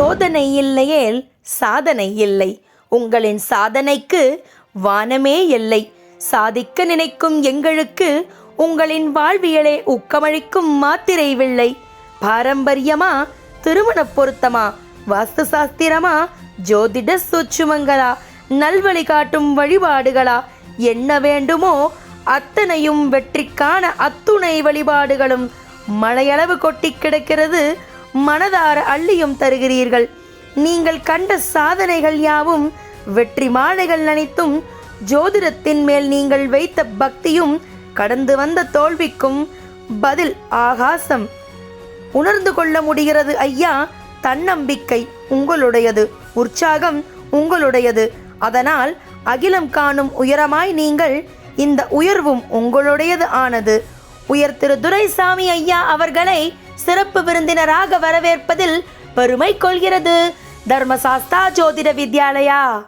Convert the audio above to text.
சோதனை இல்லையேல் சாதனை இல்லை உங்களின் சாதனைக்கு வானமே இல்லை. சாதிக்க நினைக்கும் எங்களுக்கு உங்களின் வாழ்வியலே ஊக்கமளிக்கும் மாத்திரை பாரம்பரியமா திருமண பொருத்தமா வாஸ்து சாஸ்திரமா ஜோதிட சூட்சுமங்களா நல்வழி காட்டும் வழிபாடுகளா என்ன வேண்டுமோ அத்தனையும் வெற்றிக்கான அத்துணை வழிபாடுகளும் மழையளவு கொட்டி கிடக்கிறது. மனதார அள்ளியும் தருகிறீர்கள். நீங்கள் கண்ட சாதனைகள் யாவும் வெற்றி மாலைகள் நினைத்தும் ஜோதிடத்தின் மேல் நீங்கள் வைத்த பக்தியும் கடந்து வந்த தோல்விக்கும் பதில் ஆகாசம். உணர்ந்து கொள்ள முடிகிறது ஐயா தன்னம்பிக்கை உங்களுடையது உற்சாகம் உங்களுடையது. அதனால் அகிலம் காணும் உயரமாய் நீங்கள் இந்த உயர்வும் உங்களுடையது ஆனது. உயர் திரு துரைசாமி ஐயா அவர்களை சிறப்பு விருந்தினராக வரவேற்பதில் பெருமை கொள்கிறது. தர்மசாஸ்தா ஜோதிட வித்யாலயா.